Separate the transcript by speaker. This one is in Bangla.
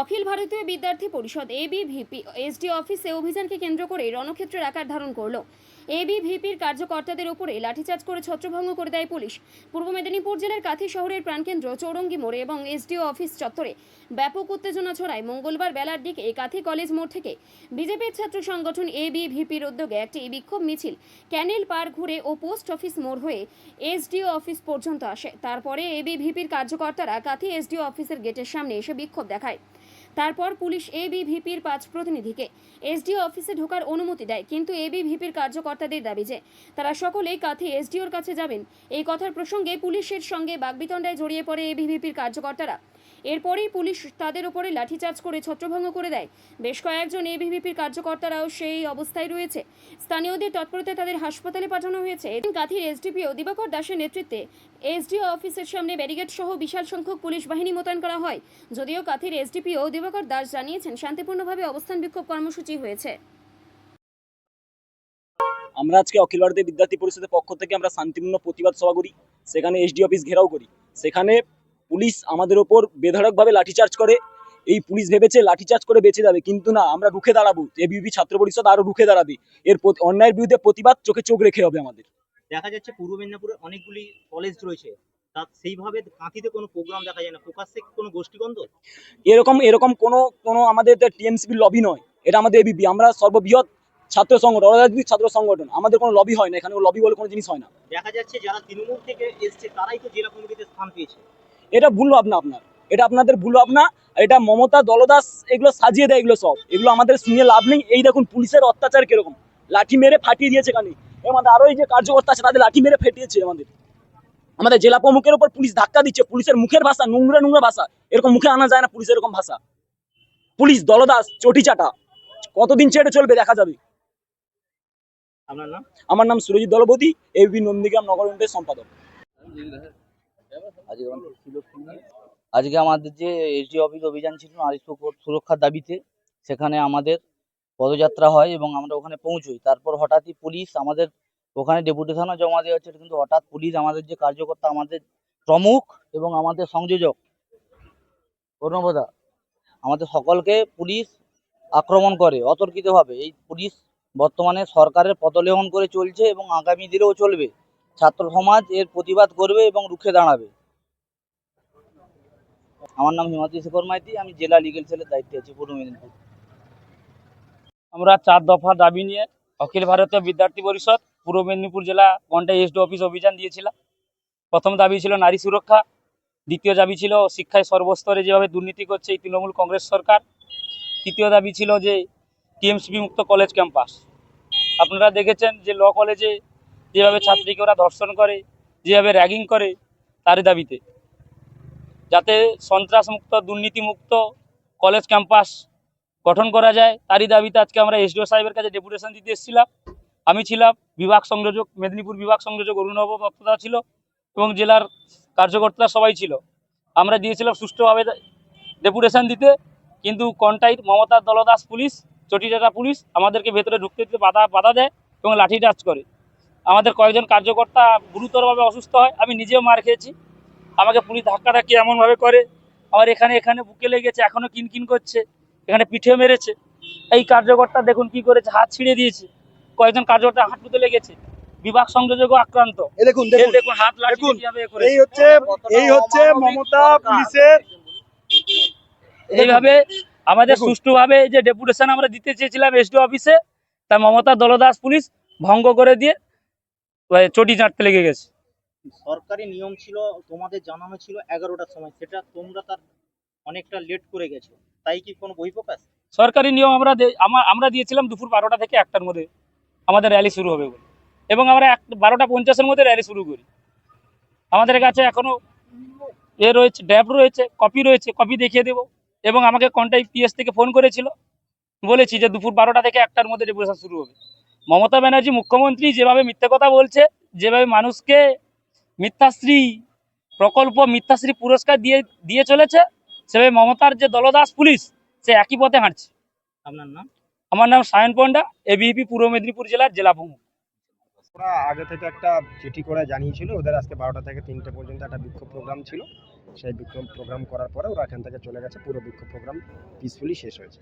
Speaker 1: অখিল ভারতীয় বিদ্যার্থী পরিষদ এবিভিপি এসডি অফিসে অভিযানকে কেন্দ্র করে রণক্ষেত্রের আকার ধারণ করল। এবিভিপির কার্যকর্তাদের উপরে লাঠিচার্জ করে ছত্রভঙ্গ করে দেয় পুলিশ। পূর্ব মেদিনীপুর জেলার কাথি শহরের প্রাণকেন্দ্র চৌরঙ্গি মোড়ে এবং এসডিও অফিস চত্বরে ব্যাপক উত্তেজনা ছড়ায়। মঙ্গলবার বেলার দিকে কাথি কলেজ মোড় থেকে বিজেপির ছাত্র সংগঠন এবিভিপির উদ্যোগে একটি বিক্ষোভ মিছিল ক্যানেল পার ঘুরে ও পোস্ট অফিস মোড় হয়ে এসডিও অফিস পর্যন্ত আসে। তারপরে এবিভিপির কার্যকর্তারা কাথি এসডিও অফিসের গেটের সামনে এসে বিক্ষোভ দেখায়। তারপর পুলিশ এবিভিপির পাঁচ প্রতিনিধিকে এসডিও অফিসে ঢোকার অনুমতি দেয়, কিন্তু এবিভিপির কার্যকর্তাদের দাবি যে তারা সকলেই কাথি এসডিওর কাছে যাবেন। এই কথার প্রসঙ্গে পুলিশের সঙ্গে বাগবিতণ্ডায় জড়িয়ে পড়ে এবিভিপির কার্যকর্তারা। এরপরেই পুলিশ তাদের উপরে লাঠিচার্জ করে ছত্রভঙ্গ করে দেয়। বেশ কয়েকজন এবিভিপির কার্যকর্তারাও সেই অবস্থায় রয়েছে। স্থানীয়দের তৎপরতায় তাদের হাসপাতালে পাঠানো হয়েছে। এদিন কাথির এসডিপিও দিবাকর দাসের নেতৃত্বে এসডিও অফিসের সামনে ব্যারিকেড সহ বিশাল সংখ্যক পুলিশ বাহিনী মোতায়েন করা হয়। যদিও কাথির এসডিপিও দিবাকর দাস জানিয়েছেন, শান্তিপূর্ণভাবে অবস্থান বিক্ষোভ কর্মসূচি হয়েছে।
Speaker 2: আমরা আজকে অখিল ভারতীয় বিদ্যার্থী পরিষদের পক্ষ থেকে আমরা শান্তিপূর্ণ প্রতিবাদ সভা করি। সেখানে এসডি অফিস ঘেরাও করি। সেখানে পুলিশ আমাদের ওপর বেধড়কভাবে লাঠিচার্জ করে। এই পুলিশ ভেবেছে লাঠিচার্জ করে বেঁচে যাবে কিন্তু না আমরা রুখে দাঁড়াবো। এবিপি ছাত্র পরিষদ আরও রুখে দাঁড়াবে। এর প্রতি- অন্যায়ের বিরুদ্ধে প্রতিবাদ চোখে চোখ রেখে হবে আমাদের।
Speaker 3: দেখা যাচ্ছে পূর্ব মেদিনীপুরে অনেকগুলি কলেজ রয়েছে। সেইভাবে কাঁথিতে কোনো প্রোগ্রাম দেখা যায় না। প্রকাশ্যে কোনো গোষ্ঠীদ্বন্দ্ব
Speaker 2: এরকম এরকম কোনো কোনো আমাদের টিএমসিপির লবি নয়। এটা আমাদের এবিপি আমরা সর্ববৃহৎ ছাত্র সংগঠন অরাজনৈতিক ছাত্র সংগঠন। আমাদের কোনো লবি হয় না। এখানে লবি বলে কোনো জিনিস হয় না।
Speaker 3: দেখা যাচ্ছে যারা তৃণমূল থেকে এসছে তারাই তো জেলা কমিটিতে স্থান পেয়েছে।
Speaker 2: এটা ভুল ভাবনা আপনার। এটা আপনাদের ভুল ভাবনা এটা মমতা দলদাস এগুলো সাজিয়ে দেয় এগুলো সব। এগুলো আমাদের শুনে লাভ নেই। এই দেখুন পুলিশের অত্যাচার কীরকম। লাঠি মেরে ফাটিয়ে দিয়েছে কানে আমাদের আরও এই যে কার্যকর্তা আছে তাদের লাঠি মেরে ফেটিয়েছে আমাদের আমাদের জেলা প্রমুখের উপর পুলিশ ধাক্কা দিচ্ছে। পুলিশের মুখের ভাষা নোংরা নোংরা ভাষা। এরকম মুখে আনা যায় না পুলিশের এরকম ভাষা। পুলিশ দলদাস চটি চাটা কতদিন ছেড়ে চলবে দেখা যাবে। আমার নাম সুরজিৎ দলপতি এবি নন্দীগ্রাম নগর সম্পাদক।
Speaker 4: আজকে? আজকে আমাদের যে এসডি অফিস অভিযান ছিল নারী সুরক্ষার দাবিতে, সেখানে আমাদের পদযাত্রা হয় এবং আমরা ওখানে পৌঁছই। তারপর হঠাৎই পুলিশ আমাদের ওখানে ডেপুটেশনও জমা দেওয়া হচ্ছে, কিন্তু হঠাৎ পুলিশ আমাদের যে কার্যকর্তা, আমাদের প্রমুখ এবং আমাদের সংযোজক অর্ণবদা আমাদের সকলকে পুলিশ আক্রমণ করে অতর্কিতভাবে। এই পুলিশ বর্তমানে সরকারের পদলেহন করে চলছে এবং আগামী দিনেও চলবে। ছাত্র সমাজ এর প্রতিবাদ করবে এবং রুখে দাঁড়াবে। আমার নাম হিমাদ্রি শেখর মাইতি, আমি জেলা লিগেল সেলের দায়িত্বে আছি, পূর্ব মেদিনীপুর।
Speaker 5: আমরা চার দফা দাবি নিয়ে অখিল ভারতীয় বিদ্যার্থী পরিষদ, পূর্ব মেদিনীপুর জেলা ঘণ্টা এসডি অফিস অভিযান দিয়েছিলাম। প্রথম দাবি ছিল নারী সুরক্ষা, দ্বিতীয় দাবি ছিল শিক্ষায় সর্বস্তরে যেভাবে দুর্নীতি করছে এই তৃণমূল কংগ্রেস সরকার, তৃতীয় দাবি ছিল যে টিএমসিপি মুক্ত কলেজ ক্যাম্পাস আপনারা দেখেছেন যে ল কলেজে যেভাবে ছাত্রীকে ওরা ধর্ষণ করে যেভাবে র্যাগিং করে তার দাবিতে। যাতে সন্ত্রাসমুক্ত দুর্নীতিমুক্ত কলেজ ক্যাম্পাস গঠন করা যায় তারই দাবিতে আজকে আমরা এসডিও সাহেবের কাছে ডেপুটেশন দিতে এসেছিলাম। আমি ছিলাম বিভাগ সংযোজক মেদিনীপুর বিভাগ সংযোজক অরুণব দত্তদা ছিল এবং জেলার কার্যকর্তা সবাই ছিল। আমরা দিয়েছিলাম সুষ্ঠুভাবে ডেপুটেশন দিতে কিন্তু কন্টাইট মমতার দলদাস পুলিশ চটিচাটা পুলিশ আমাদেরকে ভেতরে ঢুকতে দিতে বাধা বাধা দেয় এবং লাঠিচার্জ করে। আমাদের কয়েকজন কার্যকর্তা গুরুতরভাবে অসুস্থ হয় আমি নিজেও মার খেয়েছি। আমাকে পুলিশ ধাক্কা ধাক্কি এমনভাবে করে? আমার এখানে এখানে বুকে লেগেছে এখনও কিনকিন করছে এখানে পিঠে মেরেছে। এই কার্যকর্তা দেখুন কি করেছে হাত ছিঁড়ে দিয়েছে। কয়েকজন কার্যকর্তা হাঁটুতে লেগেছে বিভাগ সংযোজকও আক্রান্ত।
Speaker 6: দেখুন
Speaker 5: হাত
Speaker 6: দেখুন। এই হচ্ছে এই হচ্ছে মমতা পুলিশের
Speaker 5: এইভাবে আমাদের। সুষ্ঠুভাবে যে ডেপুটেশন আমরা দিতে চেয়েছিলাম এসডি অফিসে তা মমতা দলদাস পুলিশ ভঙ্গ করে দিয়ে চটি চাটতে লেগে গেছে।
Speaker 3: সরকারি নিয়ম ছিল তোমাদের জানানো ছিল এগারোটার সময়। সেটা তোমরা তার অনেকটা লেট করে গেছো। তাই কি কোনো বহিঃপ্রকাশ
Speaker 5: সরকারি নিয়ম আমরা আমরা দিয়েছিলাম দুপুর বারোটা থেকে একটার মধ্যে। আমাদের র্যালি শুরু হবে বলে। এবং আমরা এক বারোটা পঞ্চাশের মধ্যে র্যালি শুরু করি। আমাদের কাছে এখনও এ রয়েছে ড্যাব রয়েছে কপি রয়েছে কপি দেখিয়ে দেবো। এবং আমাকে কন্টাক্ট পিএস থেকে ফোন করেছিল। বলেছি যে দুপুর বারোটা থেকে একটার মধ্যে ডেপুটেশন শুরু হবে। মমতা ব্যানার্জি মুখ্যমন্ত্রী যেভাবে মিথ্যে কথা বলছে যেভাবে মানুষকে মিথ্যাশ্রী প্রকল্প মিথ্যাশ্রী পুরস্কার দিয়ে দিয়ে চলেছে সেভাবে মমতার যে দলদাস পুলিশ সে একই পথে হাঁটছে।
Speaker 3: আপনার নাম?
Speaker 5: আমার নাম সায়ন পণ্ডা এবিপি পূর্ব মেদিনীপুর জেলার জেলা প্রমুখ
Speaker 7: ওরা আগে থেকে একটা চিঠি করে জানিয়েছিল ওদের আজকে বারোটা থেকে তিনটে পর্যন্ত একটা বিক্ষোভ প্রোগ্রাম ছিল। সেই বিক্ষোভ প্রোগ্রাম করার পরে ওরা এখান থেকে চলে গেছে পুরো বিক্ষোভ প্রোগ্রাম পিসফুলি শেষ হয়েছে।